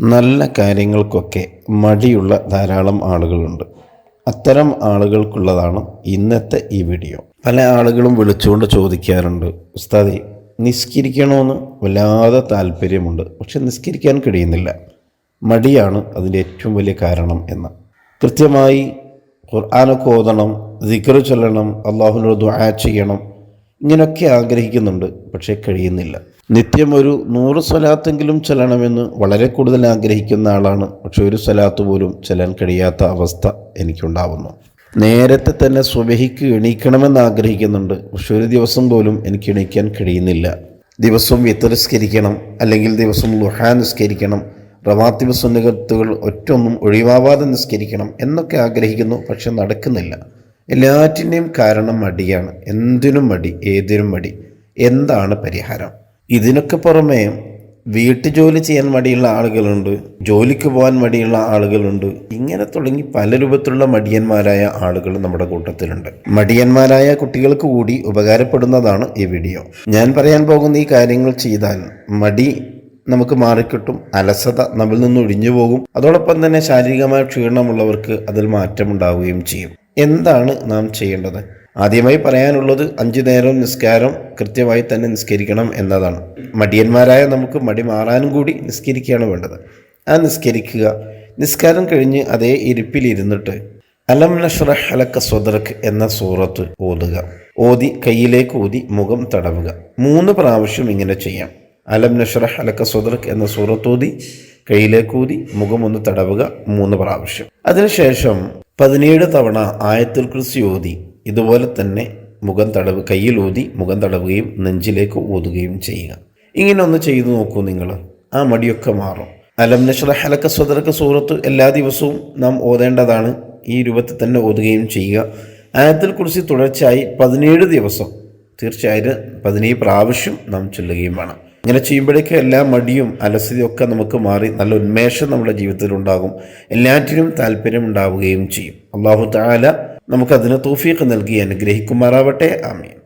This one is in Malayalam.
നല്ല കാര്യങ്ങൾക്കൊക്കെ മടിയുള്ള ധാരാളം ആളുകളുണ്ട്. അത്തരം ആളുകൾക്കുള്ളതാണ് ഇന്നത്തെ ഈ വീഡിയോ. പല ആളുകളും വിളിച്ചുകൊണ്ട് ചോദിക്കാറുണ്ട് ഉസ്താദി നിസ്കരിക്കണമെന്ന് വല്ലാതെ താല്പര്യമുണ്ട് പക്ഷെ നിസ്കരിക്കാൻ കഴിയുന്നില്ല. മടിയാണ് അതിന്റെ ഏറ്റവും വലിയ കാരണം എന്ന്. കൃത്യമായി ഖുർആാനൊക്കെ ഓതണം ദിക്ർ ചൊല്ലണം അള്ളാഹുനോട് ദുആ ചെയ്യണം ഇങ്ങനെയൊക്കെ ആഗ്രഹിക്കുന്നുണ്ട് പക്ഷേ കഴിയുന്നില്ല. നിത്യം ഒരു നൂറ് സ്വലാത്തെങ്കിലും ചെല്ലണമെന്ന് വളരെ കൂടുതൽ ആഗ്രഹിക്കുന്ന ആളാണ്. പക്ഷെ ഒരു സ്വലാത്ത് പോലും ചെല്ലാൻ കഴിയാത്ത അവസ്ഥ എനിക്കുണ്ടാവുന്നു. നേരത്തെ തന്നെ സ്വബഹിക്ക് എണീക്കണമെന്ന് ആഗ്രഹിക്കുന്നുണ്ട്. പക്ഷെ ഒരു ദിവസം പോലും എനിക്ക് എണീക്കാൻ കഴിയുന്നില്ല. ദിവസവും വിത്തരസ്കരിക്കണം അല്ലെങ്കിൽ ദിവസം ലുഹാ നിസ്കരിക്കണം റവാത്തിബ് സുന്നകത്തുകൾ ഒറ്റൊന്നും ഒഴിവാവാതെ നിസ്കരിക്കണം എന്നൊക്കെ ആഗ്രഹിക്കുന്നു പക്ഷെ നടക്കുന്നില്ല. എല്ലാറ്റിന്റെയും കാരണം മടിയാണ്. എന്തിനും മടി ഏതിനും മടി എന്താണ് പരിഹാരം? ഇതിനൊക്കെ പുറമേ വീട്ടുജോലി ചെയ്യാൻ മടിയുള്ള ആളുകളുണ്ട് ജോലിക്ക് പോകാൻ മടിയുള്ള ആളുകളുണ്ട്. ഇങ്ങനെ തുടങ്ങി പല രൂപത്തിലുള്ള മടിയന്മാരായ ആളുകൾ നമ്മുടെ കൂട്ടത്തിലുണ്ട്. മടിയന്മാരായ കുട്ടികൾക്ക് കൂടി ഉപകാരപ്പെടുന്നതാണ് ഈ വീഡിയോ. ഞാൻ പറയാൻ പോകുന്ന ഈ കാര്യങ്ങൾ ചെയ്താൽ മടി നമുക്ക് മാറിക്കിട്ടും അലസത നമ്മിൽ നിന്ന് ഒഴിഞ്ഞു പോകും. അതോടൊപ്പം തന്നെ ശാരീരികമായ ക്ഷീണമുള്ളവർക്ക് അതിൽ മാറ്റമുണ്ടാവുകയും ചെയ്യും. എന്താണ് നാം ചെയ്യേണ്ടത്? ആദ്യമായി പറയാനുള്ളത് അഞ്ചു നേരം നിസ്കാരം കൃത്യമായി തന്നെ നിസ്കരിക്കണം എന്നതാണ്. മടിയന്മാരായ നമുക്ക് മടി മാറാനും കൂടി നിസ്കരിക്കുകയാണ് വേണ്ടത്. ആ നിസ്കരിക്കുക. നിസ്കാരം കഴിഞ്ഞ് അതേ ഇരിപ്പിലിരുന്നിട്ട് അലം നഷ്റഹ് അലക്ക സ്വദർക്ക് എന്ന സൂറത്ത് ഓതുക. ഓതി കയ്യിലേക്ക് ഊതി മുഖം തടവുക. മൂന്ന് പ്രാവശ്യം ഇങ്ങനെ ചെയ്യാം. അലം നഷ്റഹ് അലക്ക സ്വദർക്ക് എന്ന സൂറത്ത് ഓതി കയ്യിലേക്ക് ഊതി മുഖം ഒന്ന് തടവുക മൂന്ന് പ്രാവശ്യം. അതിനുശേഷം പതിനേഴ് തവണ ആയത്തുൽ കുറിച്ച് ഓതി. ഇതുപോലെ തന്നെ മുഖം തടവ് കയ്യിൽ ഊതി മുഖം തടവുകയും നെഞ്ചിലേക്ക് ഊതുകയും ചെയ്യുക. ഇങ്ങനെ ഒന്ന് ചെയ്തു നോക്കൂ നിങ്ങൾ. ആ മടിയൊക്കെ മാറും. അലം നഷ്റഹ് അലക്ക സ്വദർക്ക് സൂറത്ത് എല്ലാ ദിവസവും നാം ഓതേണ്ടതാണ്. ഈ രൂപത്തിൽ തന്നെ ഓതുകയും ചെയ്യുക. ആയത്തിൽ കുറിച്ച് തുടർച്ചയായി പതിനേഴ് ദിവസം. തീർച്ചയായും പതിനേഴ് പ്രാവശ്യം നാം ചൊല്ലുകയും വേണം. ഇങ്ങനെ ചെയ്യുമ്പോഴേക്കും എല്ലാ മടിയും അലസതയും ഒക്കെ നമുക്ക് മാറി നല്ല ഉന്മേഷം നമ്മുടെ ജീവിതത്തിൽ ഉണ്ടാകും. എല്ലാറ്റിനും താല്പര്യം ഉണ്ടാവുകയും ചെയ്യും. അള്ളാഹു താല നമുക്കതിന് തൗഫീഖ് നൽകി അനുഗ്രഹിക്കുമാറാവട്ടെ. ആമീൻ.